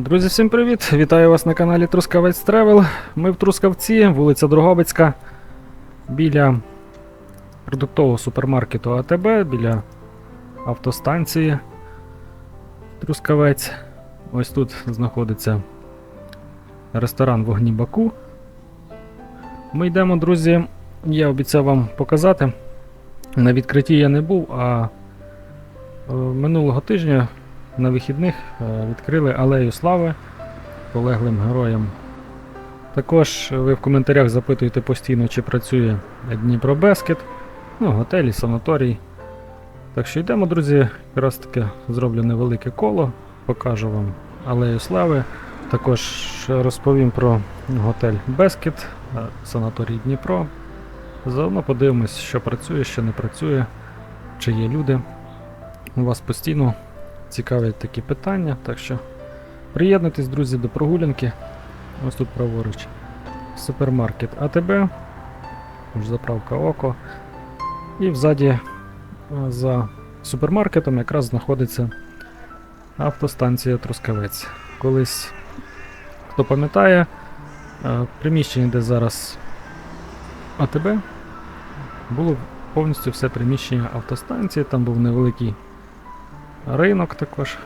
Друзі, всім привіт! Вітаю вас на каналі Трускавець Тревел. Ми в Трускавці, вулиця Дрогобицька, біля продуктового супермаркету АТБ, біля автостанції Трускавець. Ось тут знаходиться ресторан Вогні Баку. Ми йдемо, друзі. Я обіцяв вам показати. На відкритті я не був, а е, минулого тижня на вихідних е, відкрили Алею Слави полеглим героям. Також ви в коментарях запитуєте постійно, чи працює Дніпро Бескет, ну, готелі, санаторій. Так що йдемо, друзі, якраз таки зроблю невелике коло, покажу вам Алею Слави. Також розповім про готель Бескет, е, санаторій Дніпро. Заодно подивимось, що працює, що не працює, чи є люди. У вас постійно цікавлять такі питання, так що приєднуйтесь, друзі, до прогулянки. Ось тут праворуч. Супермаркет АТБ, заправка Око. І взаді е, за супермаркетом якраз знаходиться автостанція Трускавець. Колись, хто пам'ятає, е, в приміщенні, де зараз АТБ, було повністю все приміщення автостанції, там був невеликий ринок також.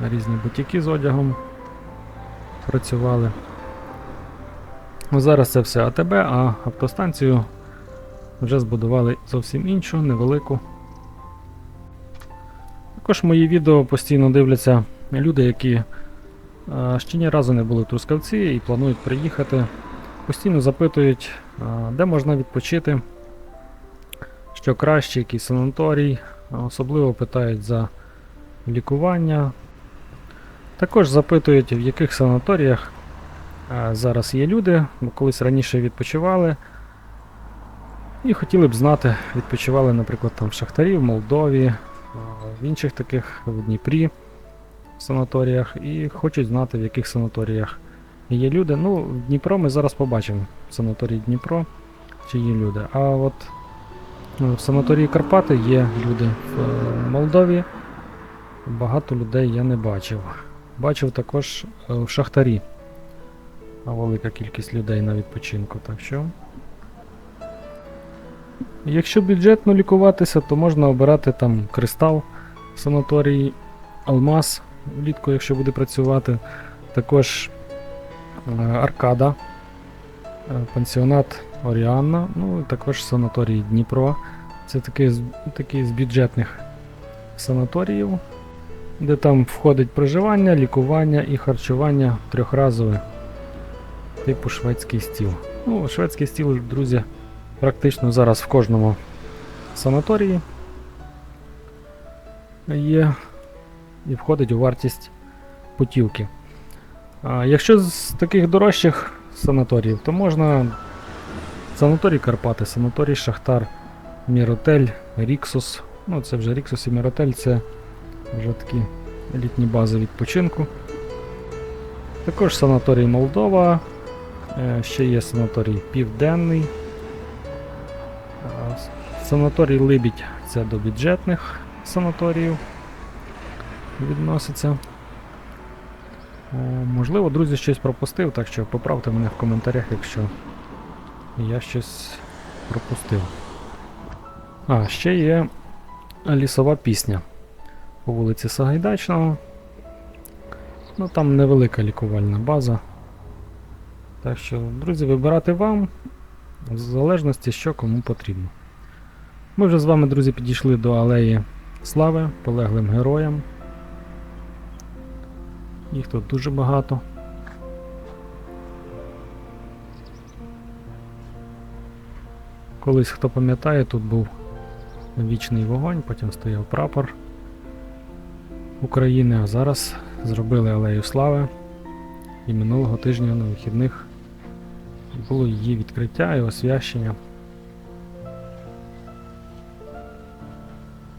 Різні бутіки з одягом працювали. Ну, Зараз це все АТБ, а автостанцію вже збудували зовсім іншу, невелику. Також мої відео постійно дивляться люди, які е, ще ні разу не були в Трускавці і планують приїхати. Постійно запитують, е, де можна відпочити, що краще, який санаторій. Особливо питають за лікування. Також запитують, в яких санаторіях е, зараз є люди, бо колись раніше відпочивали. І хотіли б знати, відпочивали, наприклад, там в Шахтарі, в Молдові, е, в інших таких в Дніпрі в санаторіях, і хочуть знати, в яких санаторіях є люди. Ну, в Дніпро ми зараз побачимо в санаторії Дніпро, чи є люди. А от е, в санаторії Карпати є люди в Молдові. Багато людей я не бачив. Бачив також е, в Шахтарі. Велика кількість людей на відпочинку. Так що. Якщо бюджетно лікуватися, то можна обирати там кристал санаторій, Алмаз влітку, якщо буде працювати. Також е, Аркада, е, пансіонат Оріанна, ну і також санаторій Дніпро. Це такий, такий з бюджетних санаторіїв, де там входить проживання, лікування і харчування трьохразове, типу шведський стіл. Ну, шведський стіл, друзі, практично зараз в кожному санаторії є і входить у вартість путівки. А якщо з таких дорожчих санаторіїв, то можна санаторій Карпати, санаторій Шахтар, Міротель, Ріксус. Ну, це вже Ріксус і Міротель, це вже такі елітні бази відпочинку. Також санаторій Молдова, е, ще є санаторій Південний. Санаторій Либідь це до бюджетних санаторіїв відноситься. О, можливо, друзі, щось пропустив, так що поправте мене в коментарях, якщо я щось пропустив. А, ще є лісова пісня по вулиці Сагайдачного. Ну там невелика лікувальна база. Так що, друзі, вибирати вам в залежності, що кому потрібно. Ми вже з вами, друзі, підійшли до алеї Слави, полеглим героям. Їх тут дуже багато. Колись, хто пам'ятає, тут був вічний вогонь, потім стояв прапор України, а зараз зробили Алею Слави. І минулого тижня на вихідних було її відкриття і освящення.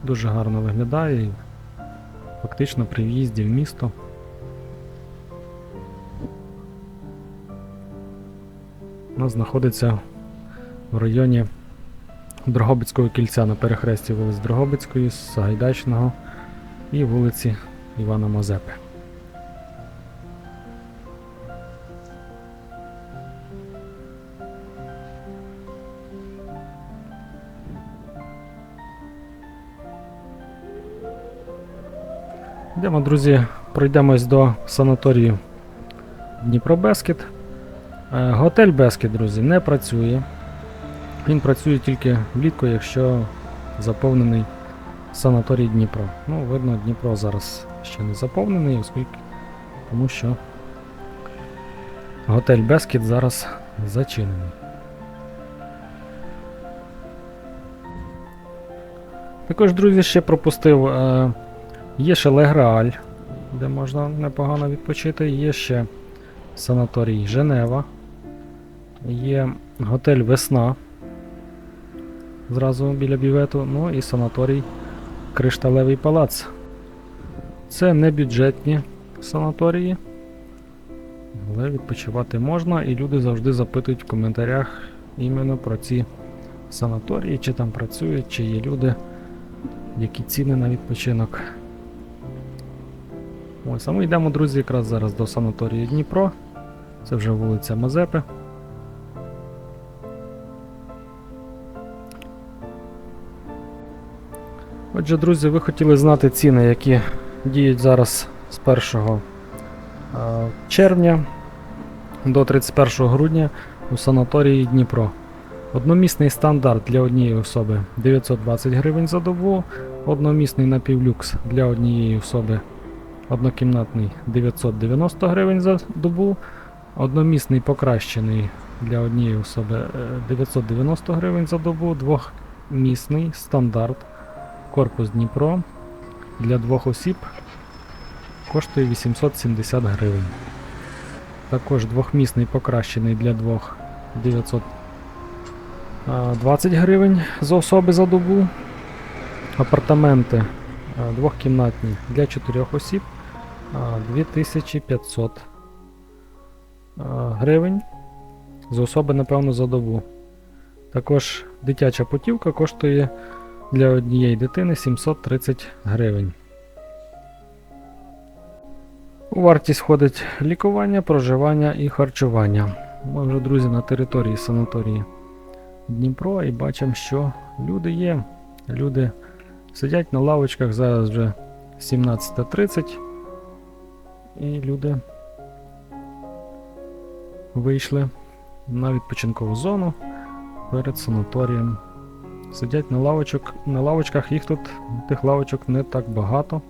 Дуже гарно виглядає і фактично при в'їзді в місто. Вона знаходиться в районі Дрогобицького кільця на перехресті вулиць Дрогобицької, Сагайдачного і вулиці Івана Мозепи. Йдемо, друзі, пройдемось до санаторію Дніпро-Бескет. Е, готель Бескет, друзі, не працює. Він працює тільки влітку, якщо заповнений санаторій Дніпро. Ну, видно, Дніпро зараз ще не заповнений, оскільки тому що готель Бескіт зараз зачинений. Також, друзі, ще пропустив. Е, є ще Леграаль, де можна непогано відпочити. Є ще санаторій Женева. Є готель Весна. Зразу біля бювету. Ну і санаторій Кришталевий палац. Це не бюджетні санаторії. Але відпочивати можна, і люди завжди запитують в коментарях іменно про ці санаторії, чи там працюють, чи є люди, які ціни на відпочинок. Ось, а ми йдемо, друзі, якраз зараз до санаторію Дніпро. Це вже вулиця Мазепи. Отже, друзі, ви хотіли знати ціни, які діють зараз з 1 е, червня до 31 грудня у санаторії Дніпро. Одномісний стандарт для однієї особи 920 гривень за добу, одномісний напівлюкс для однієї особи однокімнатний 990 гривень за добу, одномісний покращений для однієї особи е, 990 гривень за добу, двохмісний стандарт корпус Дніпро для двох осіб коштує 870 гривень. Також двохмісний покращений для двох 920 гривень за особи за добу. Апартаменти двохкімнатні для 4 осіб е, 2500 е, гривень за особи, напевно, за добу. Також дитяча путівка коштує для однієї дитини 730 гривень. У вартість входить лікування, проживання і харчування. Ми вже, друзі, на території санаторії Дніпро і бачимо, що люди є. Люди сидять на лавочках, зараз вже 17.30. І люди вийшли на відпочинкову зону перед санаторієм. Сидять на лавочок, на лавочках, їх тут, тих лавочок не так багато.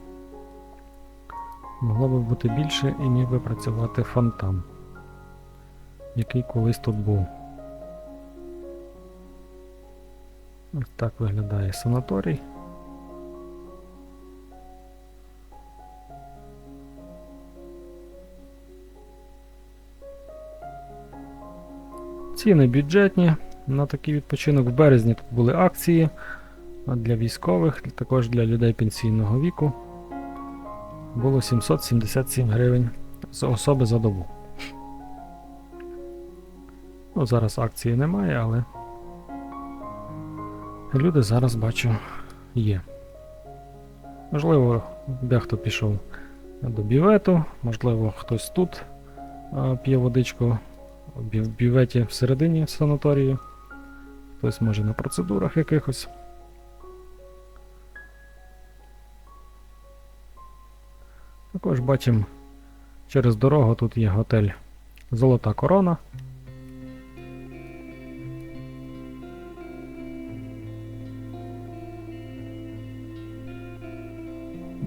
Могло би бути більше і міг би працювати фонтан, який колись тут був. Ось так виглядає санаторій. Ціни бюджетні на такий відпочинок. В березні тут були акції для військових, також для людей пенсійного віку. Було 777 гривень за особи за добу. Ну, Зараз акції немає, але люди зараз бачу є. Можливо, дехто пішов до бювету, можливо, хтось тут п'є водичку в бю- бюветі всередині санаторію. Хтось може на процедурах якихось. Також бачимо через дорогу тут є готель Золота Корона.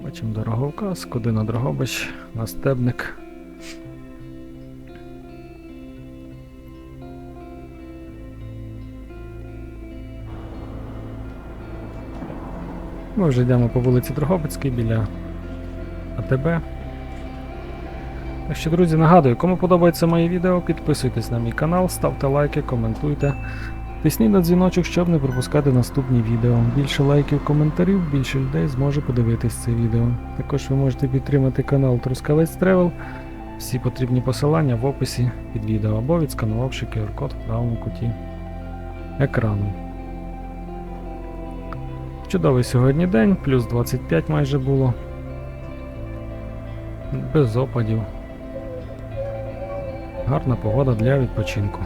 Бачимо дороговказ, куди на Дрогобич, на стебник. Ми вже йдемо по вулиці Дрогобицькій біля АТБ. Так що, друзі, нагадую, кому подобається моє відео, підписуйтесь на мій канал, ставте лайки, коментуйте. Тисніть на дзвіночок, щоб не пропускати наступні відео. Більше лайків, коментарів, більше людей зможе подивитись це відео. Також ви можете підтримати канал Трускавець Тревел. Всі потрібні посилання в описі під відео або відсканувавши QR-код в правому куті екрану. Чудовий сьогодні день, плюс 25 майже було. Без опадів. Гарна погода для відпочинку.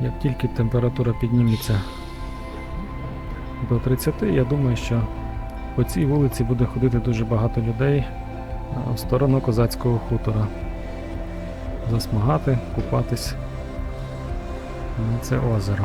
Як тільки температура підніметься до 30, я думаю, що По цій вулиці буде ходити дуже багато людей в сторону козацького хутора. Засмагати, купатись на це озеро.